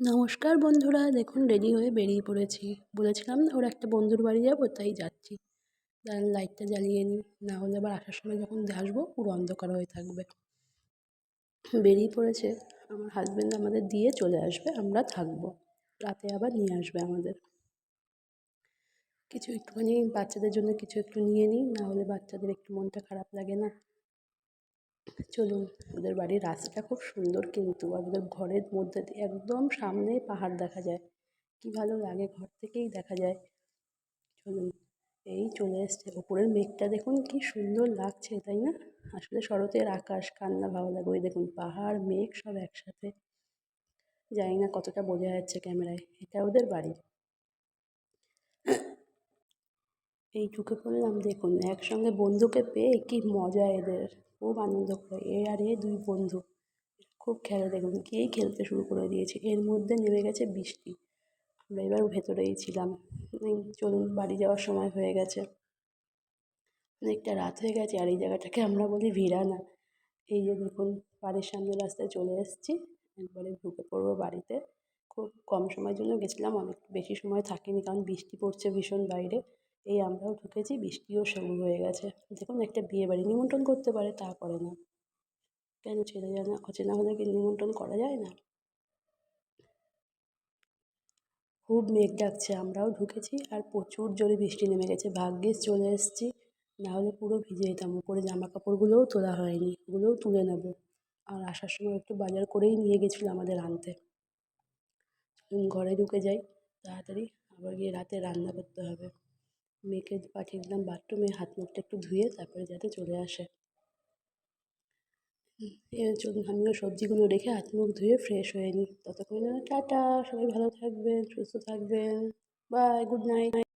নমস্কার বন্ধুরা, দেখুন রেডি হয়ে বেরিয়ে পড়েছি। বলেছিলাম না, ওর একটা বন্ধুর বাড়ি যাব, তাই যাচ্ছি। দাঁড়ান লাইটটা জ্বালিয়ে নিই। না হলে আবার আসার সময় যখন আসব, পুরো অন্ধকার হয়ে থাকবে। বেরিয়ে পড়েছে। আমার হাজব্যান্ড আমাদের দিয়ে চলে আসবে, আমরা থাকব। রাতে আবার নিয়ে আসবে আমাদের। কিছু একটুখানি বাচ্চাদের জন্য কিছু একটু নিয়ে নিই, না হলে বাচ্চাদের একটু মনটা খারাপ লাগে না। চলুন ওদের বাড়ির রাস্তাটা খুব সুন্দর কিন্তু আর ওদের ঘরের মধ্যে একদম সামনেই পাহাড় দেখা যায়। কী ভালো লাগে ঘর থেকেই দেখা যায়। চলুন, এই চলে এসছে। ওপরের মেঘটা দেখুন কি সুন্দর লাগছে, তাই না? আসলে শরতের আকাশ, কান্না ভালো লাগে। ওই দেখুন, পাহাড়, মেঘ সব একসাথে। জানি না কতটা বোঝা যাচ্ছে ক্যামেরায়। এটা ওদের বাড়ি। এই ঢুকে পড়লাম, দেখুন, একসঙ্গে বন্ধুকে পেয়ে কি মজা এদের। খুব আনন্দ করে, এ আর এ দুই বন্ধু। খুব খেলে, দেখুন গিয়েই খেলতে শুরু করে দিয়েছে। এর মধ্যে নেমে গেছে বৃষ্টি। আমরা এবার ভেতরেই ছিলাম। চলুন, বাড়ি যাওয়ার সময় হয়ে গেছে। অনেকটা রাত হয়ে গেছে, আর এই জায়গাটাকে আমরা বলি ভিরানা এই যে, দেখুন, বাড়ির সামনে রাস্তায় চলে এসেছি। একবারে ঢুকে পড়ব বাড়িতে। খুব কম সময়ের জন্য গেছিলাম, অনেক বেশি সময় থাকিনি, কারণ বৃষ্টি পড়ছে ভীষণ বাইরে। এই আমরাও ঢুকেছি, বৃষ্টিও শুরু হয়ে গেছে। দেখুন, একটা বিয়ে বাড়ি নিমন্ত্রণ করতে পারে তা করে না। কেন চেনা জানা, অচেনা হলে কি নিমন্ত্রণ করা যায় না? খুব মেঘ ডাকছে, আমরাও ঢুকেছি আর প্রচুর জোরে বৃষ্টি নেমে গেছে। ভাগ্যিস চলে এসেছি নাহলে পুরো ভিজে যেতাম। উপরে জামা কাপড়গুলোও তোলা হয়নি, ওগুলোও তুলে নেব। আর আসার সময় একটু বাজার করেই নিয়ে গেছিল আমাদের আনতে। ঘরে ঢুকে যাই, তাড়াতাড়ি আবার গিয়ে রাতে রান্না করতে হবে। মেয়েকে পাঠিয়ে দিলাম বাথরুমে হাত মুখটা একটু ধুয়ে তারপরে যাতে চলে আসে। আমিও সবজিগুলো রেখে হাত মুখ ধুয়ে ফ্রেশ হয়ে নিই। ততক্ষণে টাটা, সবাই ভালো থাকবেন, সুস্থ থাকবেন বাই গুড নাইট